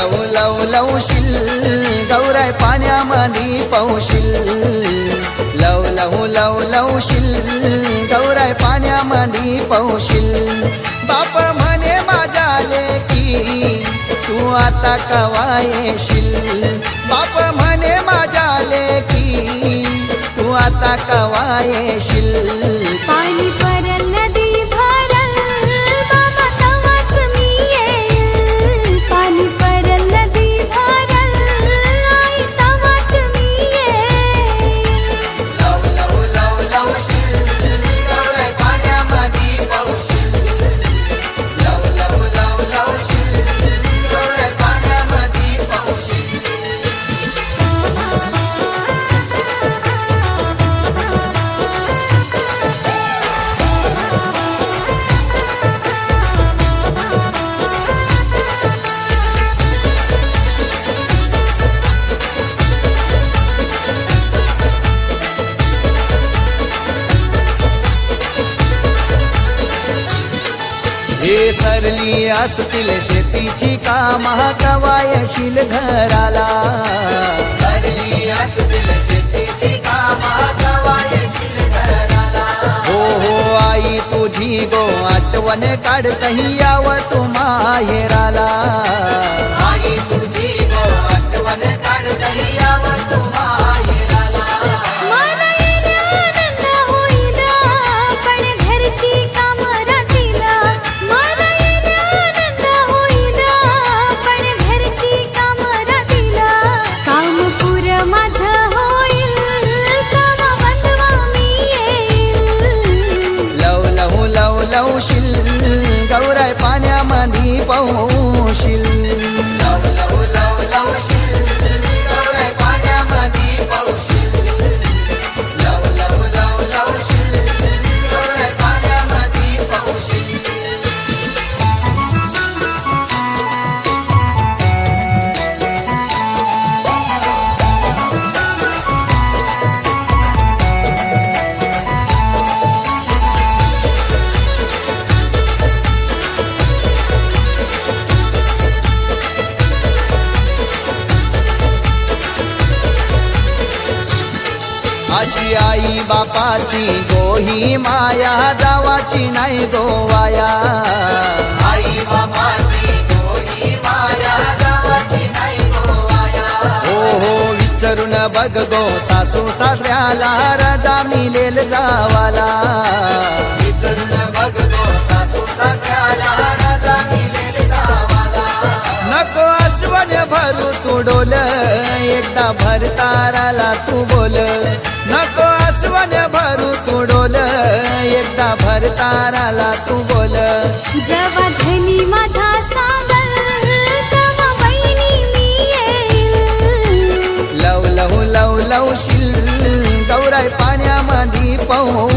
लव लव लवशील गौराय पाण्यामध्ये पौशील. लव लव लव लवशील गौराय पाण्यामध्ये पौशील. बाप म्हणे माझ्या लेकी तू आता कवा येशील? बाप म्हणे माझ्या लेकी तू आता कवा येशील? पाणी हे सरली असतील शेतीची कामा कवायशील घराला सरली असतील शेतीची कामा कवायशील घराला हो हो आई तुझी गो आठवण काढतही याव तू माहेराला? लव गौराय पाण्यामध्ये पौशील अशी आई बापाची गोही माया जावाची नाही गोवाया आई बापाची गोही माया जावाची नाही गोवाया हो हो विचारून बघ गो सासू सासऱ्याला रजा मिळेल जावाला. विचारून बघ गो सासू सासऱ्याला रजा मिळेल जावाला. नको अश्वन भरू तू डोल एकदा भरताराला तू बोल. नको अश्वन भरू तू डोल. एकदा भरताराला तू बोल. जवा धनी माझा सांगल तेव्हा बहिणी मी येईल. लव लव लव लवशील गौराय पाण्यामध्ये पहो